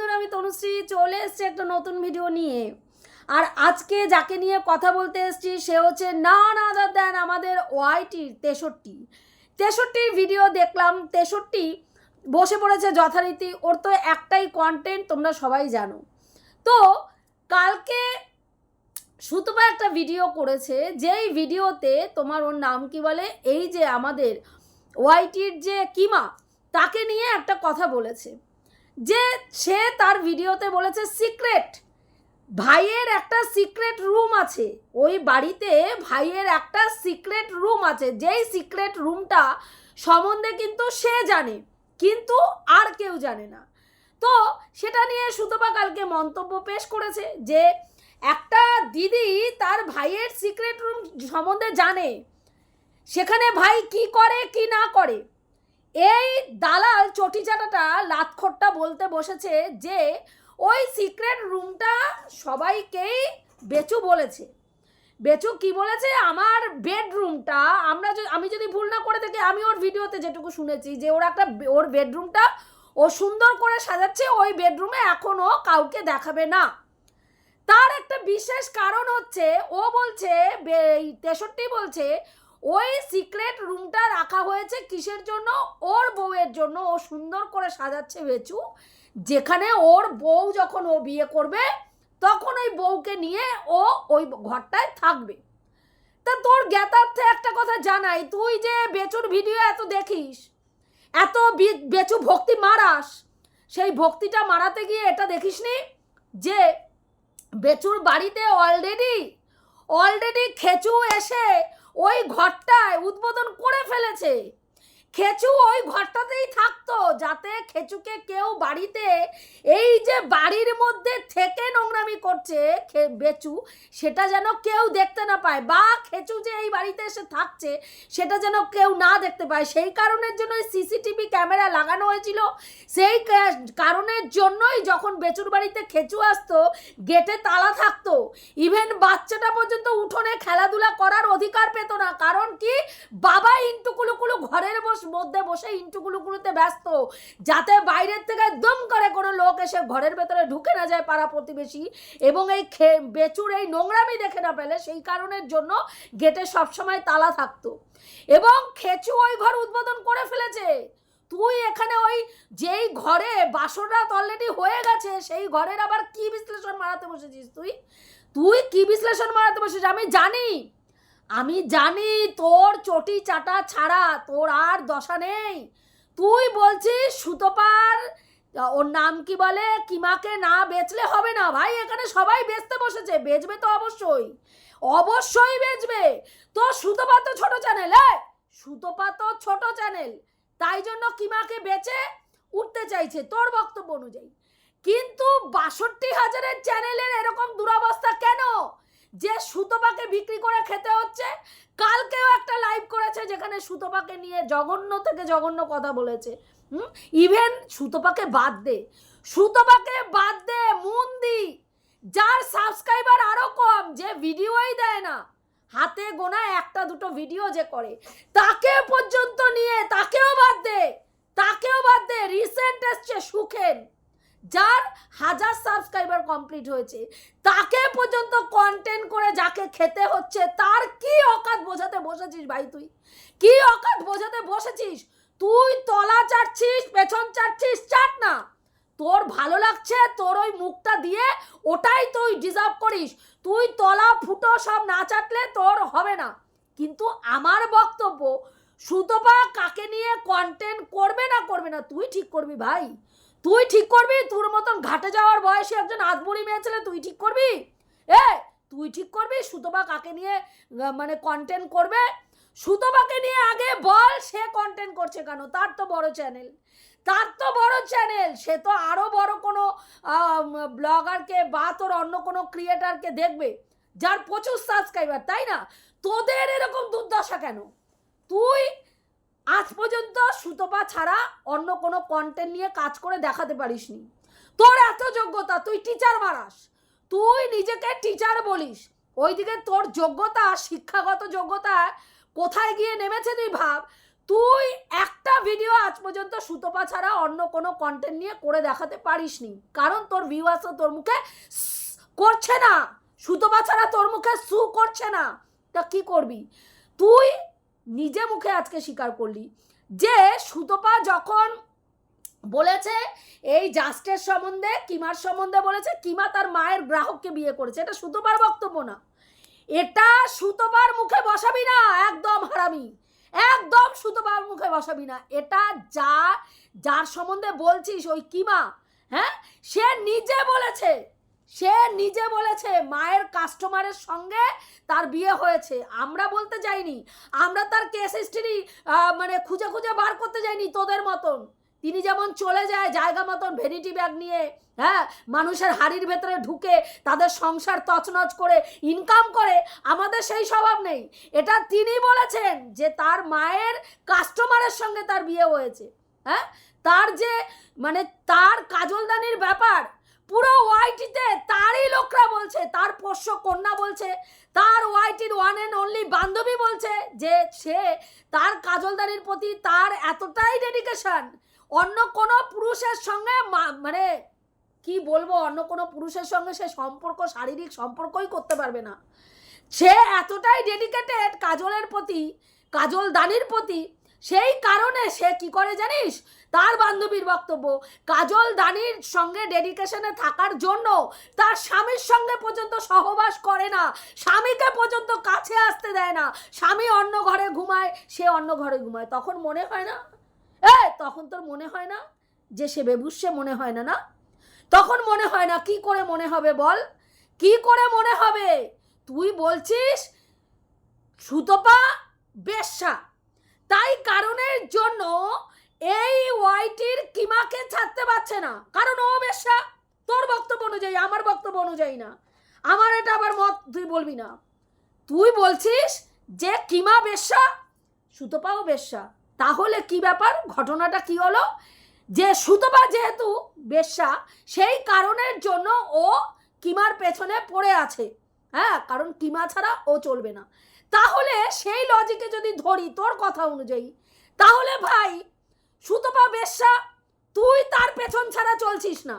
বন্ধুরা আমি তনুশ্রী চলে এসেছি একটা নতুন ভিডিও নিয়ে। আর আজকে যাকে নিয়ে কথা বলতে এসেছি, সে হচ্ছে না না আদার দেন আমাদের ওয়াইটির তেষট্টি। তেষট্টির ভিডিও দেখলাম, তেষট্টি বসে পড়েছে যথারীতি। ওর তো একটাই কন্টেন্ট তোমরা সবাই জানো। তো কালকে সুতপা একটা ভিডিও করেছে, যেই ভিডিওতে তোমার ওর নাম কি বলে? এই যে আমাদের ওয়াইটির যে কিমা, তাকে নিয়ে একটা কথা বলেছে। যে সে তার ভিডিওতে বলেছে, সিক্রেট, ভাইয়ের একটা সিক্রেট রুম আছে। ওই বাড়িতে ভাইয়ের একটা সিক্রেট রুম আছে। যেই সিক্রেট রুমটা সম্বন্ধে কিন্তু সে জানে, কিন্তু আর কেউ জানে না। তো সেটা নিয়ে সুতপা কালকে মন্তব্য পেশ করেছে যে, একটা দিদি তার ভাইয়ের সিক্রেট রুম সম্বন্ধে জানে, সেখানে ভাই কি করে, কি না করে? এই দালাল চটিচাটাটা লাতখোরটা বলতে বসেছে যে, ওই সিক্রেট রুমটা সবাইকেই বেচু বলেছে। বেচু কি বলেছে? আমার বেডরুমটা, আমরা আমি যদি ভুল না করে থাকি, আমি ওর ভিডিওতে যেটুকু শুনেছি যে, ওর একটা ওর বেডরুমটা ও সুন্দর করে সাজাচ্ছে, ওই বেডরুমে এখনও কাউকে দেখাবে না। তার একটা বিশেষ কারণ হচ্ছে, ও বলছে তেষট্টি বলছে ওই সিক্রেট রুমটা রাখা হয়েছে কিসের জন্য? ওর বউয়ের জন্য। ও সুন্দর করে সাজাচ্ছে বেচু। যেখানে ওর বউ যখন ও বিয়ে করবে, তখন ওই বউকে নিয়ে ও ওই ঘরটায় থাকবে। তা তোর জ্ঞাতার্থে একটা কথা জানাই, তুই যে বেচুর ভিডিও এত দেখিস, এত বেচু ভক্তি মারাস, সেই ভক্তিটা মারাতে গিয়ে এটা দেখিসনি? যে বেচুর বাড়িতে অলরেডি অলরেডি খেচু এসে ওই ঘরটায় উদ্বোধন করে ফেলেছে। খেচু ওই ঘরটাতেই থাকতো, যাতে খেচুকে কেউ বাড়িতে এই যে বাড়ির মধ্যে থেকে নোংরামি করছে বেচু, সেটা যেন কেউ দেখতে না পায় বা খেচু যে এই বাড়িতে এসে থাকছে, সেটা যেন কেউ না দেখতে পায়। সেই কারণের জন্য সিসিটিভি ক্যামেরা লাগানো হয়েছিল। সেই কারণের জন্যই যখন বেচুর বাড়িতে খেচু আসতো, গেটে তালা থাকতো। ইভেন বাচ্চাটা পর্যন্ত উঠোনে খেলাধুলা করার অধিকার পেত না। কারণ কি? বাবা ইন্টুকুলুকুলু ঘরের বস মধ্যে বসে ইন্টুকুলুকুলুতে ব্যস্ত, যাতে বাইরের থেকে দম করে কোনো লোক এসে ঘরের ভেতরে ঢুকে না যায় পাড়া প্রতিবেশী এবং এই বেচুর এই নোংরামি দেখে না পেলে সেই কারণের জন্য গেটে সবসময় তালা থাকতো। এবং খেচু ওই ঘর উদ্বোধন করে ফেলেছে। তুই এখানে ওই যেই ঘরে বাসর রাত অলরেডি হয়ে গেছে, সেই ঘরের আবার কি বিশ্লেষণ মারাতে বসেছিস তুই? তুই কি বিশ্লেষণ মারাতে বসেছিস? আমি জানি। আমি জানি তোর চটি চাটা ছাড়া তোর আর দশা নেই। তুই বলছিস সুতোপার, ওর নাম কি বলে? কিমাকে না বেচলে হবে না ভাই? এখানে সবাই বেচতে বসেছে, বেচবে তো অবশ্যই। অবশ্যই বেচবে। তো সুতোপা তো ছোট চ্যানেল হ্যাঁ সুতোপা তো ছোট চ্যানেল তাই জন্য কিমাকে বেচে উঠতে চাইছে তোর বক্তব্য অনুযায়ী। কিন্তু বাষট্টি হাজারের চ্যানেলের এরকম দুরবস্থা কেন? যে সুতোপাকে বিক্রি করে খেতে হচ্ছে, কালকেও একটা লাইভ করেছে যেখানে সুতোপাকে নিয়ে জঘন্য থেকে জঘন্য কথা বলেছে। হুম? ইভেন সুতোপাকে বাদ দে। সুতোপাকে বাদ দে, মন মুন্দি যার সাবস্ক্রাইবার আরও কম, যে ভিডিওই দেয় না। হাতে গোনা একটা দুটো ভিডিও যে করে। তাকে পর্যন্ত নিয়ে, তাকেও বাদ দে। তাকেও বাদ দে। রিসেন্ট এসছে সুখেন। যার হাজার সাবস্ক্রাইবার কমপ্লিট হয়েছে, তাকে পর্যন্ত কন্টেন্ট করে যাকে খেতে হচ্ছে, তার কি অকাত বোঝাতে বসেছিস ভাই তুই? কি অকাত বোঝাতে বসেছিস? তুই তলা চাটছিস, পেছন চাটছিস, চাট না। তোর ভালো লাগছে, তোর ওই মুখটা দিয়ে ওটাই তুই ডিজার্ভ করিস। তুই তলা, ফুটো সব না চাটলে তোর হবে না। কিন্তু আমার বক্তব্য, সুতপা কাকে নিয়ে কন্টেন্ট করবে না করবে না, তুই ঠিক করবি ভাই। তুই ঠিক করবি? তোর মতন ঘাটে যাওয়ার বয়সে একজন আধবুড়ি মেয়ে ছেলে তুই ঠিক করবি? এ, তুই ঠিক করবি? সুতপা কাকে নিয়ে মানে কন্টেন্ট করবে? সুতপাকে নিয়ে আগে বল, সে কন্টেন্ট করছে কেন? তার তো বড় চ্যানেল তার তো বড় চ্যানেল সে তো আরও বড় কোনো ব্লগারকে বা তোর অন্য কোনো ক্রিয়েটারকে দেখবে, যার প্রচুর সাবস্ক্রাইবার তাই না? তোদের এরকম দুর্দশা কেন? তুই আজ পর্যন্ত সুতপা ছাড়া অন্য কোনো কন্টেন্ট নিয়ে কাজ করে দেখাতে পারিসনি। তোর এত যোগ্যতা, তুই টিচার মারাস তুই নিজেকে টিচার বলিস। ওইদিকে তোর যোগ্যতা, শিক্ষাগত যোগ্যতা কোথায় গিয়ে নেমেছে তুই ভাব। তুই একটা ভিডিও আজ পর্যন্ত সুতপা ছাড়া অন্য কোনো কন্টেন্ট নিয়ে করে দেখাতে পারিসনি। কারণ তোর ভিউয়ার্সও তোর মুখে করছে না। সুতপা ছাড়া তোর মুখে সু করছে না। তা কি করবি? তুই নিজে মুখে আজকে স্বীকার করলি যে সুতপা যখন বলেছে, এই জাস্টের সম্বন্ধে, কিমার সম্বন্ধে বলেছে, কিমা তার মায়ের গ্রাহককে বিয়ে করেছে। এটা সুতপার বক্তব্য না। এটা সুতপার মুখে বসাবি না, একদম হারামি। একদম সুতপার মুখে বসাবি না। এটা যা, যার সম্বন্ধে বলছিস ওই কিমা হ্যাঁ? সে নিজে বলেছে। সে নিজে বলেছে, মায়ের কাস্টমারের সঙ্গে তার বিয়ে হয়েছে। আমরা বলতে যাইনি। আমরা তার কেস হিস্ট্রি মানে খুঁজে খুঁজে বার করতে যাইনি তোদের মতন। তিনি যেমন চলে যায় জায়গা মতন ভেনিটি ব্যাগ নিয়ে হ্যাঁ মানুষের হাড়ির ভেতরে ঢুকে তাদের সংসার তছনছ করে ইনকাম করে, আমাদের সেই স্বভাব নেই। এটা তিনি বলেছেন যে তার মায়ের কাস্টমারের সঙ্গে তার বিয়ে হয়েছে। হ্যাঁ তার যে মানে তার কাজলদানির ব্যাপার পুরো ওয়াইটিতে তারই লোকরা বলছে, তার পোষ্য কন্যা বলছে, তার ওয়াইটির ওয়ান অ্যান্ড অনলি বান্ধবী বলছে যে সে তার কাজলদানির প্রতি তার এতটাই ডেডিকেশন অন্য কোনো পুরুষের সঙ্গে মানে কি বলব, অন্য কোনো পুরুষের সঙ্গে সে সম্পর্ক, শারীরিক সম্পর্কই করতে পারবে না। সে এতটাই ডেডিকেটেড কাজলের প্রতি কাজল দানির প্রতি সেই কারণে সে কি করে জানিস? তার বান্ধবীর বক্তব্য। কাজল দানির সঙ্গে ডেডিকেশনে থাকার জন্য তার স্বামীর সঙ্গে পর্যন্ত সহবাস করে না। স্বামীকে পর্যন্ত কাছে আসতে দেয় না। স্বামী অন্য ঘরে ঘুমায়, সে অন্য ঘরে ঘুমায়। তখন মনে হয় না? এ, তখন তোর মনে হয় না যে সে বেবুসে মনে হয় না না? তখন মনে হয় না। কি করে মনে হবে বল? কি করে মনে হবে? তুই বলছিস সুতপা বেশ্যা। তাই কারণের জন্য এই ওয়াইটির কিমাকে ছাড়তে পারছে না। কারণ ও বেশ্যা তোর বক্তব্য অনুযায়ী, আমার বক্তব্য অনুযায়ী না। আমার এটা আবার মত, তুই বলবি না। তুই বলছিস যে কিমা বেশ্যা সুতপাও বেশ্যা তাহলে কি ব্যাপার? ঘটনাটা কি হলো? যে সুতপা যেহেতু বেশ্যা সেই কারণের জন্য ও কিমার পেছনে পড়ে আছে। হ্যাঁ কারণ কিমা ছাড়া ও চলবে না। তাহলে সেই লজিকে যদি ধরি তোর কথা অনুযায়ী, তাহলে ভাই সুতপা বেশ্যা, তুই তার পেছন ছাড়া চলছিস না।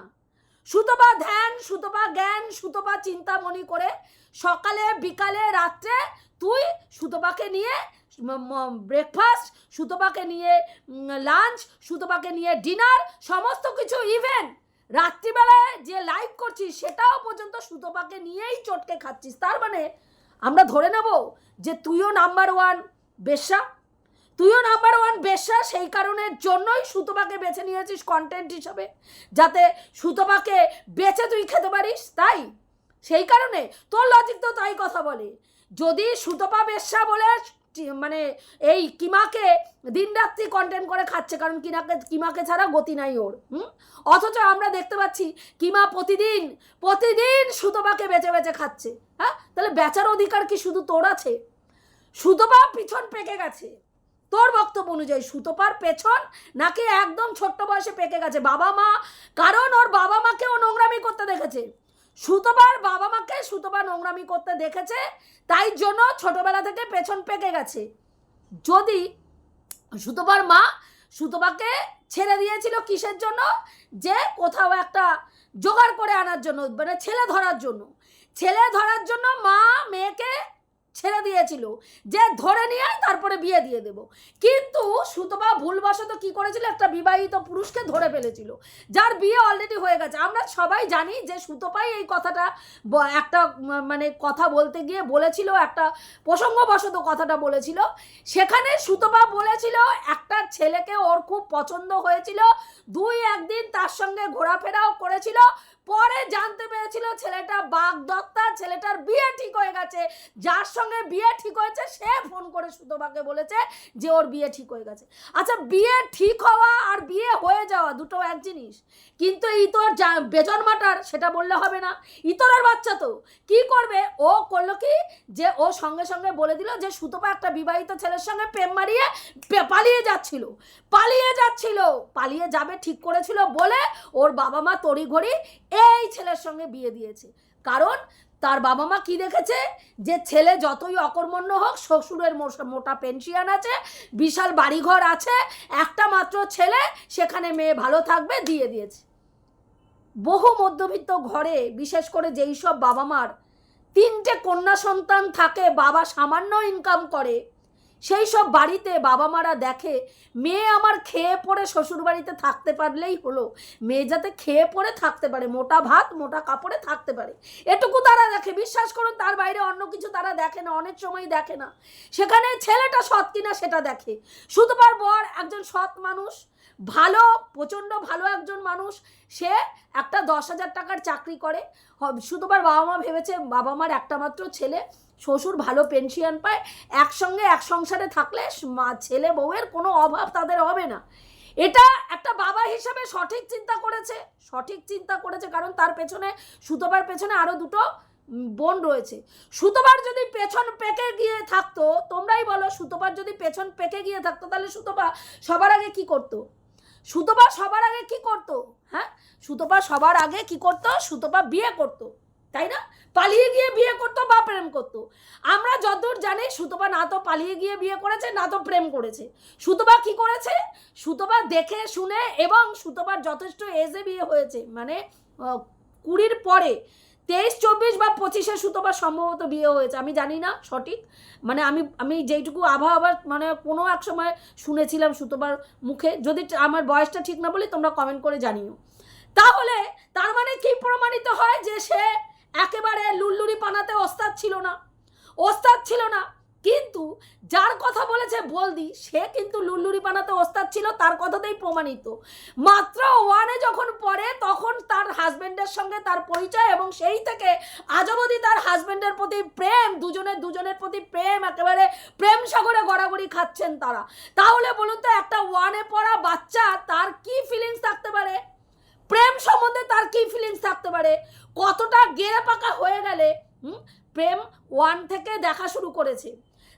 সুতপা ধ্যান, সুতপা জ্ঞান, সুতপা চিন্তামণি করে সকালে, বিকালে, রাত্রে তুই সুতপাকে নিয়ে ব্রেকফাস্ট সুতপাকে নিয়ে লাঞ্চ সুতপাকে নিয়ে ডিনার সমস্ত কিছু ইভেন্ট রাত্রিবেলায় যে লাইভ করছিস, সেটাও পর্যন্ত সুতপাকে নিয়েই চটকে খাচ্ছিস। তার মানে আমরা ধরে নেব যে তুইও নাম্বার ওয়ান বেশ্যা। তুইও নাম্বার ওয়ান বেশ্যা, সেই কারণের জন্যই সুতপাকে বেছে নিয়েছিস কন্টেন্ট হিসাবে, যাতে সুতপাকে বেছে তুই খেতে পারিস, তাই? সেই কারণে তোর লজিক তো তাই কথা বলে। যদি সুতপা বেশ্যা বলে মানে এই কিমাকে দিনরাত্রি কন্টেন্ট করে খাচ্ছে, কারণ কিনাকে, কিমাকে ছাড়া গতি নাই ওর, হুম? অথচ আমরা দেখতে পাচ্ছি কিমা প্রতিদিন প্রতিদিন সুতপাকে বেচে বেচে খাচ্ছে হ্যাঁ? তাহলে বেচার অধিকার কি শুধু তোর আছে? সুতপা পিছন পেকে গেছে। তোর বক্তব্য অনুযায়ী সুতোপার পেছন নাকি একদম ছোট্ট বয়সে পেকে গেছে? বাবা মা, কারণ ওর বাবা মাকে ও নোংরামি করতে দেখেছে। সুতপার বাবা মাকে সুতপা নোংরামি করতে দেখেছে, তাই জন্য ছোটবেলা থেকে পেছন পেকে গেছে। যদি সুতোবার মা সুতোবাকে ছেড়ে দিয়েছিল কিসের জন্য? যে কোথাও একটা জোগাড় করে আনার জন্য মানে ছেলে ধরার জন্য। ছেলে ধরার জন্য মা মেয়েকে ছেড়ে দিয়েছিল। যে ধরে নিয়ে তারপরে বিয়ে দিয়ে দেব। কিন্তু সুতপা ভুলবশত কি করেছিল? একটা বিবাহিত পুরুষকে ধরে ফেলেছিল। যার বিয়ে অলরেডি হয়ে গেছে। আমরা সবাই জানি যে সুতপাই এই কথাটা একটা মানে কথা বলতে গিয়ে বলেছিল, একটা প্রসঙ্গবশত কথাটা বলেছিল। সেখানে সুতপা বলেছিল, একটা ছেলেকে ওর খুব পছন্দ হয়েছিল। দুই একদিন তার সঙ্গে ঘোরাফেরাও করেছিল। পরে জানতে পেরেছিল ছেলেটা বাগদত্তা, ছেলেটার বিয়ে ঠিক হয়ে গেছে। যার সঙ্গে বিয়ে ঠিক হয়েছে, সে ফোন করে সুতপাকে বলেছে যে ওর বিয়ে ঠিক হয়ে গেছে। আচ্ছা বিয়ে ঠিক হওয়া আর বিয়ে হয়ে যাওয়া দুটো এক জিনিস। কিন্তু ইতর যা- বেজন মাটার, সেটা বললে হবে না। ইতরের বাচ্চা তো। কি করবে? ও করল কি? যে ও সঙ্গে সঙ্গে বলে দিল যে সুতপা একটা বিবাহিত ছেলের সঙ্গে প্রেম মারিয়ে পালিয়ে যাচ্ছিল। পালিয়ে যাচ্ছিল। পালিয়ে যাবে ঠিক করেছিল বলে ওর বাবা মা তড়িঘড়ি এই ছেলের সঙ্গে বিয়ে দিয়েছে। কারণ তার বাবা মা কি দেখেছে? যে ছেলে যতই অকর্মণ্য হোক, শ্বশুরের মোটা পেনশিয়ান আছে, বিশাল বাড়িঘর আছে, একটা মাত্র ছেলে, সেখানে মেয়ে ভালো থাকবে, দিয়ে দিয়েছে। বহু মধ্যবিত্ত ঘরে, বিশেষ করে যেই সব বাবা মার, তিনটে কন্যা সন্তান থাকে, বাবা সামান্য ইনকাম করে। সেই সব বাড়িতে বাবা মারা দেখে মেয়ে আমার খেয়ে পড়ে শ্বশুর বাড়িতে থাকতে পারলেই হলো। মেয়ে যাতে খেয়ে পড়ে থাকতে পারে, মোটা ভাত, মোটা কাপড়ে থাকতে পারে। এটুকু তারা দেখে, বিশ্বাস করুন তার বাইরে অন্য কিছু তারা দেখে না, অনেক সময় দেখে না। সেখানে ছেলেটা সৎ কিনা সেটা দেখে। শুধুবার বর একজন সৎ মানুষ, ভালো, প্রচণ্ড ভালো একজন মানুষ, সে একটা দশ হাজার টাকার চাকরি করে। শুধুবার বাবা মা ভেবেছে বাবা মার একটা মাত্র ছেলে শ্বশুর ভালো পেনশন পায়, একসঙ্গে এক সংসারে থাকলে মা, ছেলে বউয়ের কোনো অভাব তাদের হবে না। এটা একটা বাবা হিসাবে সঠিক চিন্তা করেছে, সঠিক চিন্তা করেছে কারণ তার পেছনে সুতোবার পেছনে আরও দুটো বোন রয়েছে। সুতোবার যদি পেছন পেকে গিয়ে থাকতো, তোমরাই বলো সুতোবার যদি পেছন পেকে গিয়ে থাকতো, তাহলে সুতোপা সবার আগে কি করতো? সুতোপা সবার আগে কি করতো? হ্যাঁ? সুতোপা সবার আগে কি করতো? সুতোপা বিয়ে করতো। তাই না? পালিয়ে গিয়ে বিয়ে করতো বা প্রেম করতো। আমরা যতদূর জানি সুতোপা না তো পালিয়ে গিয়ে বিয়ে করেছে, না তো প্রেম করেছে। সুতোপা কি করেছে? সুতোপা দেখে, শুনে এবং সুতোপার যথেষ্ট এজে বিয়ে হয়েছে। মানে কুড়ির পরে, তেইশ, চব্বিশ বা পঁচিশে সুতোপা সম্ভবত বিয়ে হয়েছে। আমি জানি না সঠিক। মানে আমি আমি যেইটুকু আবহাওয়া মানে কোনো এক সময় শুনেছিলাম সুতোবার মুখে। যদি আমার বয়সটা ঠিক না বলি, তোমরা কমেন্ট করে জানিও। তাহলে, তার মানে কি প্রমাণিত হয়? যে সে একেবারে লুল্লুরি পানাতে ওস্তাদ ছিল না। ওস্তাদ ছিল না, কিন্তু যার কথা বলেছে বলদি, সে কিন্তু লুল্লুরি পানাতে ওস্তাদ ছিল, তার কথাতেই প্রমাণিত। মাত্র ওয়ানে যখন পড়ে, তখন তার হাজবেন্ডের সঙ্গে তার পরিচয় এবং সেই থেকে আজ অবধি তার হাজবেন্ডের প্রতি প্রেম, দুজনের দুজনের প্রতি প্রেম, একেবারে প্রেম সাগরে গড়াগড়ি খাচ্ছেন তারা। তাহলে বলুন তো, একটা ওয়ানে পড়া বাচ্চা, তার কি ফিলিংস থাকতে পারে? প্রেম সম্বন্ধে তার কি ফিলিংস থাকতে পারে? কতটা গেড়ে পাকা হয়ে গেলে প্রেম ওয়ান থেকে দেখা শুরু করেছে।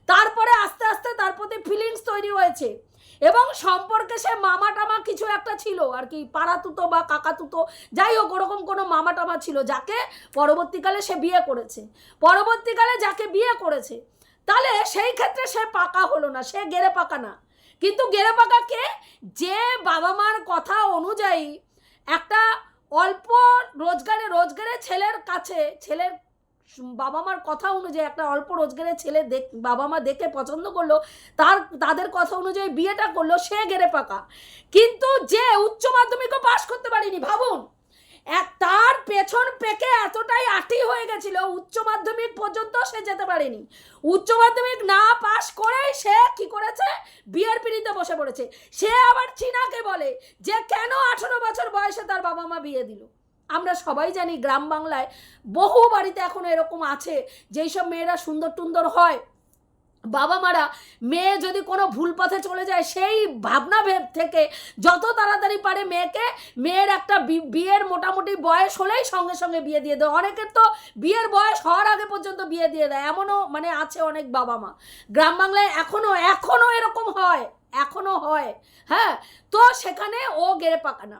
তারপরে আস্তে আস্তে তার প্রতি ফিলিংস তৈরি হয়েছে। এবং সম্পর্কে সে মামা টামা কিছু একটা ছিল, আর কি, পাড়াতুতো বা কাকাতুতো, যাই হোক, ওরকম কোনো মামা টামা ছিল যাকে পরবর্তীকালে সে বিয়ে করেছে। পরবর্তীকালে যাকে বিয়ে করেছে, তাহলে সেই ক্ষেত্রে সে পাকা হলো না, সে গেড়ে পাকা না। কিন্তু গেড়ে পাকা কে? যে বাবা মার কথা অনুযায়ী একটা অল্প রোজগারে রোজগারে ছেলের কাছে, ছেলের বাবা মার কথা অনুযায়ী, একটা অল্প রোজগারের ছেলে দেখ বাবা মা দেখে পছন্দ করল, তার, তাদের কথা অনুযায়ী বিয়েটা করল, সে গেড়ে পাকা। কিন্তু যে উচ্চ মাধ্যমিকও পাশ করতে পারিনি, ভাবুন। তার পেছন পেকে এতটাই আটি হয়ে গেছিল, উচ্চ মাধ্যমিক পর্যন্ত সে যেতে পারেনি। উচ্চ মাধ্যমিক না পাশ করেই সে কি করেছে? বিয়ের পিড়িতে বসে পড়েছে। সে আবার চীনাকে বলে যে, কেন আঠেরো বছর বয়সে তার বাবা মা বিয়ে দিল? আমরা সবাই জানি গ্রাম বাংলায় বহু বাড়িতে এখন এরকম আছে যেই সব মেয়েরা সুন্দর টুন্দর হয়। বাবা মারা মেয়ে যদি কোনো ভুল পথে চলে যায়, সেই ভাবনা ভেব থেকে যত তাড়াতাড়ি পারে মেয়েকে, মেয়ের একটা বিয়ের মোটামুটি বয়স হলেই সঙ্গে সঙ্গে বিয়ে দিয়ে দেয়। অনেকের তো বিয়ের বয়স হওয়ার আগে পর্যন্ত বিয়ে দিয়ে দেয়। এমনও মানে আছে অনেক বাবা মা গ্রাম বাংলায় এখনও এখনও এরকম হয় এখনও হয়। হ্যাঁ তো সেখানে ও গেড়ে পাকানা।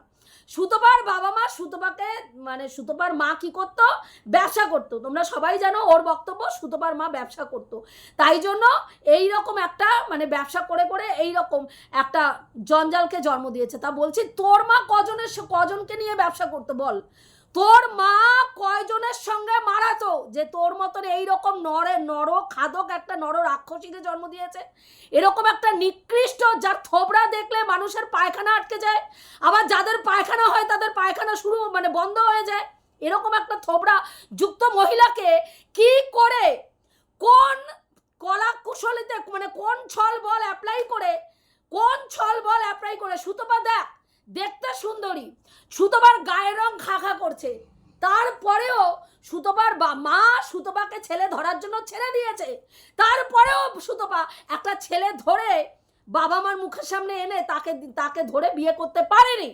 সুতোবার বাবা মা সুতোপাকে মানে সুতোপার মা কি করত? ব্যবসা করতো। তোমরা সবাই জানো ওর বক্তব্য, সুতোপার মা ব্যবসা করত। তাই জন্য এই রকম একটা মানে ব্যবসা করে করে এই রকম একটা জঞ্জালকে জন্ম দিয়েছে। তা বলছি, তোর মা কজনের কজনকে নিয়ে ব্যবসা করতো বল? তোর মা কয়জনের সঙ্গে মারাতো যে তোর মতন এই রকম নরে নর খাদক একটা নর রাক্ষসীকে জন্ম দিয়েছে। এরকম একটা নিকৃষ্ট যার থোবড়া দেখলে মানুষের পায়খানা আটকে যায়, আবার যাদের পায়খানা হয় তাদের পায়খানা শুরু মানে বন্ধ হয়ে যায়। এরকম একটা থোবড়া যুক্ত মহিলাকে কি করে, কোন কলা কুশলীতে মানে কোন ছল বল অ্যাপ্লাই করে, কোন ছল বল অ্যাপ্লাই করে? সুতপা দেখ। দেখতে সুন্দরী। সুতোবার গায়ের রং খা করছে। তারপরেও সুতপার বা মা সুতপাকে ছেলে ধরার জন্য ছেড়ে দিয়েছে। তারপরেও সুতপা একটা ছেলে ধরে বাবা মার মুখের সামনে এনে তাকে তাকে ধরে বিয়ে করতে পারেনি।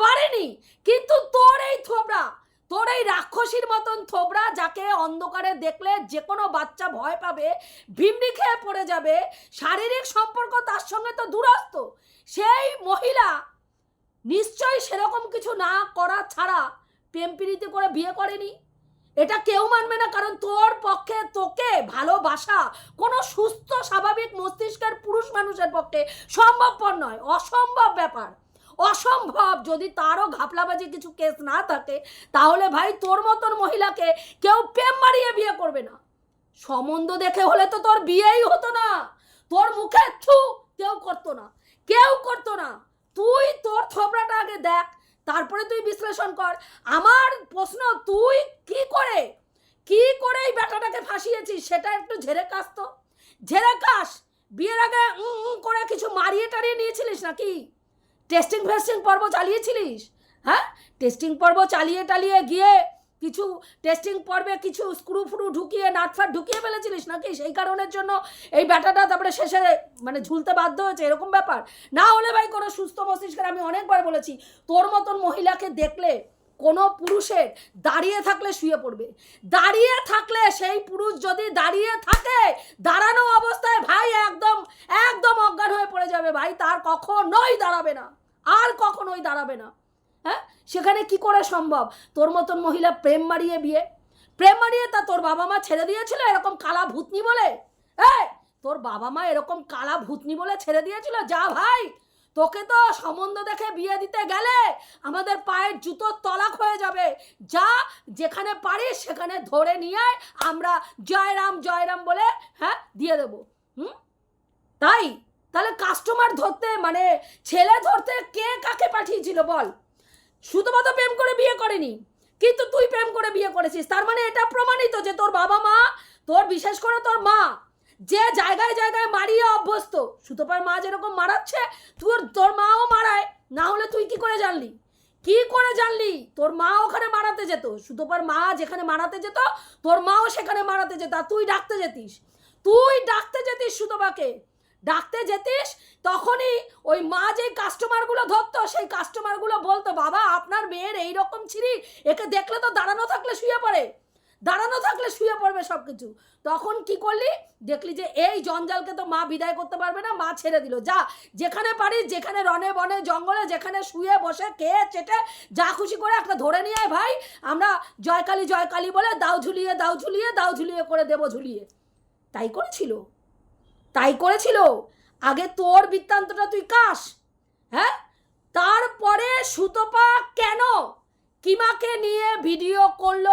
পারেনি। কিন্তু তোর এই থোবড়া তোর এই রাক্ষসীর মতন থোবড়া যাকে অন্ধকারে দেখলে যে কোনো বাচ্চা ভয় পাবে, ভিমড়ি খেয়ে পড়ে যাবে, শারীরিক সম্পর্ক তার সঙ্গে তো দূরস্থ সেই মহিলা নিশ্চয়ই সেরকম কিছু না করা ছাড়া প্রেম করে বিয়ে করেনি। এটা কেউ মানবে না, কারণ তোর পক্ষে তোকে ভালোবাসা কোনো সুস্থ, স্বাভাবিক মস্তিষ্কের পুরুষ মানুষের পক্ষে সম্ভবপর নয়, অসম্ভব ব্যাপার। অসম্ভব যদি তারও ঘাপলাবাজি কিছু কেস না থাকে, তাহলে ভাই তোর মতন মহিলাকে কেউ প্রেম মারিয়ে বিয়ে করবে না। সম্বন্ধ দেখে হলে তো তোর বিয়েই হতো না। তোর মুখে থু কেউ করতো না, কেউ করতো না। তুই তোর থবড়াটা আগে দেখ, তারপরে তুই বিশ্লেষণ কর। আমার প্রশ্ন, তুই কি করে কি করে এই ব্যাটাটাকে ফাঁসিয়েছিস, সেটা একটু ঝেড়ে কাস তো। ঝেড়ে কাস বিয়ের আগে করে কিছু মারিয়ে টারিয়ে নিয়েছিলিস নাকি? টেস্টিং ফেস্টিং পর্ব চালিয়েছিলিস? হ্যাঁ? টেস্টিং পর্ব চালিয়ে টালিয়ে গিয়ে কিছু টেস্টিং পর্বে কিছু স্ক্রু ফ্রু ঢুকিয়ে নাটফাট ঢুকিয়ে ফেলেছিলিস নাকি? সেই কারণের জন্য এই ব্যাটাটা তারপরে শেষে মানে ঝুলতে বাধ্য হয়েছে, এরকম ব্যাপার? না হলে ভাই কোনো সুস্থ মস্তিষ্কের, আমি অনেকবার বলেছি, তোর মতন মহিলাকে দেখলে কোনো পুরুষের দাঁড়িয়ে থাকলে শুয়ে পড়বে। দাঁড়িয়ে থাকলে সেই পুরুষ যদি দাঁড়িয়ে থাকে, দাঁড়ানো অবস্থায় ভাই একদম একদম অজ্ঞান হয়ে পড়ে যাবে ভাই, তার কখনোই দাঁড়াবে না। আর কখনোই দাঁড়াবে না। সেখানে কি করে সম্ভব? তোর মতন মহিলা প্রেম মারিয়ে বিয়ে। প্রেম মারিয়ে তা তোর বাবা মা ছেড়ে দিয়েছিল এরকম কালা ভূতনি বলে? এই, তোর বাবা মা এরকম কালা ভূতনি বলে ছেড়ে দিয়েছিল? যা ভাই, তোকে তো সম্বন্ধ দেখে বিয়ে দিতে গেলে আমাদের পায়ের জুতোর তলাক হয়ে যাবে। যা যেখানে পারিস সেখানে ধরে নিয়ে আমরা জয়রাম জয়রাম বলে হ্যাঁ দিয়ে দেবো। হুম? তাই? তাহলে কাস্টমার ধরতে মানে ছেলে ধরতে কে কাকে পাঠিয়েছিল বল? শুধুমাত্র প্রেম করে বিয়ে করেনি, কিন্তু তুই প্রেম করে বিয়ে করেছিস। তার মানে এটা প্রমাণিত যে তোর বাবা মা, তোর বিশেষ করে তোর মা, যে জায়গায় জায়গায় মারিয়ে অভ্যস্ত। সুতোপার মা যেরকম মারাচ্ছে, তোর তোর মাও মারায়। না হলে তুই কি করে জানলি? কি করে জানলি? তোর মা ওখানে মারাতে যেত। সুতোপার মা যেখানে মারাতে যেত, তোর মাও সেখানে মারাতে যেত। তুই ডাকতে যেতিস। তুই ডাকতে যেতিস সুতোপাকে। ডাকতে যেতিস, তখনই ওই মা যে কাস্টমারগুলো ধরতো, সেই কাস্টমারগুলো বলতো, বাবা, আপনার মেয়ের এই রকম ছিঁড়ি, একে দেখলে তো দাঁড়ানো থাকলে শুয়ে পড়ে, দাঁড়ানো থাকলে শুয়ে পড়বে সব কিছু তখন কি করলি? দেখলি যে এই জঞ্জালকে তো মা বিদায় করতে পারবে না, মা ছেড়ে দিল। যা, যেখানে পারিস, যেখানে রনে বনে, জঙ্গলে, যেখানে শুয়ে বসে, খেয়ে, চেটে, যা খুশি করে একটা ধরে নিয়ে আয় ভাই। আমরা জয়কালী জয়কালী বলে দাও ঝুলিয়ে দাও ঝুলিয়ে দাও ঝুলিয়ে করে দেবো ঝুলিয়ে। তাই করেছিল। তাই করেছিল? আগে তোর বৃত্তান্তটা তুই কাস। হ্যাঁ? তারপরে সুতপা কেন কিমাকে নিয়ে ভিডিও করল?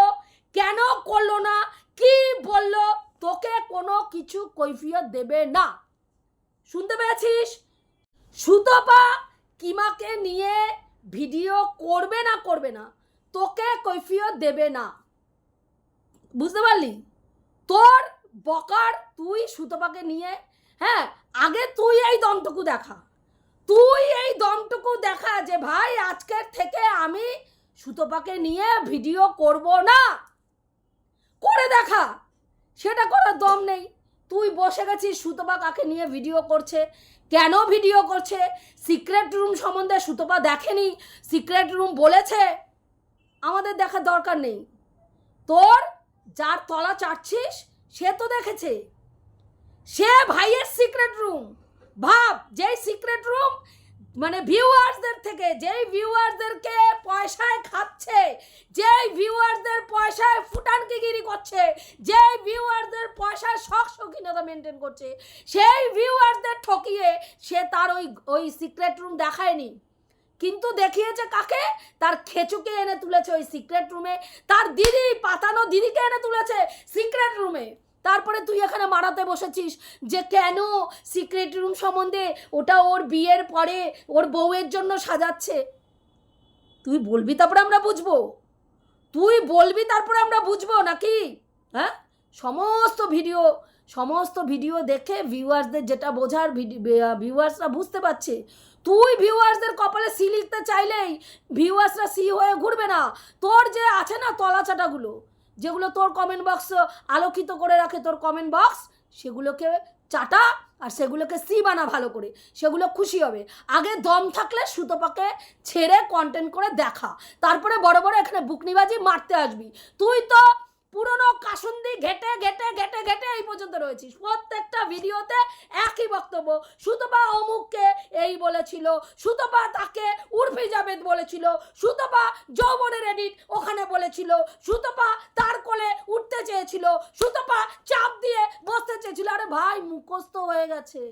কেন করল না? কি বলল? তোকে কোনো কিছু কৈফিয়ত দেবে না। শুনতে পেয়েছিস? সুতপা কিমাকে নিয়ে ভিডিও করবে না করবে না, তোকে কৈফিয়ত দেবে না। বুঝতে পারলি? তোর বকার তুই সুতপাকে নিয়ে হ্যাঁ আগে তুই এই দমটুকু দেখা। তুই এই দমটুকু দেখা যে, ভাই, আজকের থেকে আমি সুতপাকে নিয়ে ভিডিও করব না। করে দেখা। সেটা করার দম নেই। তুই বসে গেছিস, সুতপা কাকে নিয়ে ভিডিও করছে? কেন ভিডিও করছে? সিক্রেট রুম সম্বন্ধে সুতপা দেখেনি। সিক্রেট রুম বলেছে। আমাদের দেখার দরকার নেই। তোর যার তলা চাটছিস, সে তো দেখেছে। সে ভাইয়ের সিক্রেট রুম ভাব, যেই সিক্রেট রুম মানে ভিউয়ার্সদের থেকে, যেই ভিউয়ার্সদেরকে পয়সায় খাচ্ছে, যেই ভিউয়ার্সদের পয়সায় ফুটানকিগিরি করছে, যেই ভিউয়ার্সদের পয়সায় শখ শৌখিনতা মেনটেন করছে, সেই ভিউয়ার্সদের ঠকিয়ে সে তার ওই ওই সিক্রেট রুম দেখায়নি। কিন্তু দেখিয়েছে কাকে? তার খেচুকে এনে তুলেছে ওই সিক্রেট রুমে তার দিদি, পাতানো দিদিকে এনে তুলেছে সিক্রেট রুমে তারপরে তুই এখানে মারাতে বসেছিস যে কেন সিক্রেট রুম সম্বন্ধে ওটা ওর বিয়ের পরে ওর বউয়ের জন্য সাজাচ্ছে? তুই বলবি তারপরে আমরা বুঝব। তুই বলবি তারপরে আমরা বুঝব নাকি? হ্যাঁ? সমস্ত ভিডিও সমস্ত ভিডিও দেখে ভিউয়ার্সদের যেটা বোঝার ভিউয়ার্সরা বুঝতে পারছে। তুই ভিউয়ার্সদের কপালে সি লিখতে চাইলেই ভিউয়ার্সরা সি হয়ে ঘুরবে না। তোর যে আছে না তলাচাটাগুলো যেগুলো তোর কমেন্ট বক্স আলোকিত করে রাখে তোর কমেন্ট বক্স সেগুলোকে চাটা আর সেগুলোকে সি বানা ভালো করে। সেগুলো খুশি হবে। আগে দম থাকলে সুতোপাকে ছেড়ে কন্টেন্ট করে দেখা। তারপরে বড় বড় এখানে বুকনিবাজি মারতে আসবি। তুই তো পুরনো কাসুন্দি ঘেটে ঘেটে ঘেটে ঘেটে এই পর্যন্ত রয়েছিস। প্রত্যেকটা ভিডিওতে একই বক্তব্য। সুতপা অমুককে এই বলেছিল, সুতপা তাকে উর্ফি জাবেদ বলেছিল, সুতপা যৌবনের এডিট ওখানে বলেছিল, সুতপা তার কোলে উঠতে চেয়েছিল, সুতপা চাপ দিয়ে বসতে চেয়েছিল। আরে ভাই, মুখস্থ হয়ে গেছে।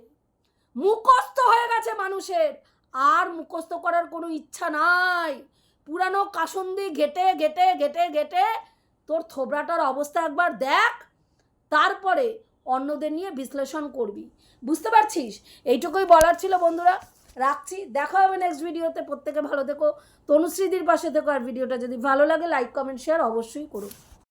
মুখস্থ হয়ে গেছে মানুষের। আর মুখস্থ করার কোনো ইচ্ছা নাই। পুরানো কাসন্দি ঘেটে ঘেটে ঘেটে ঘেটে তোর থোবরাটার অবস্থা একবার দেখ। তারপরে অন্যদের নিয়ে বিশ্লেষণ করবি। বুঝতে পারছিস? এইটুকুই বলার ছিল বন্ধুরা। রাখছি। দেখা হবে নেক্সট ভিডিওতে প্রত্যেকে ভালো থেকো। তনুশ্রীদির পাশে থেকো। আর ভিডিওটা যদি ভালো লাগে লাইক কমেন্ট শেয়ার অবশ্যই করো।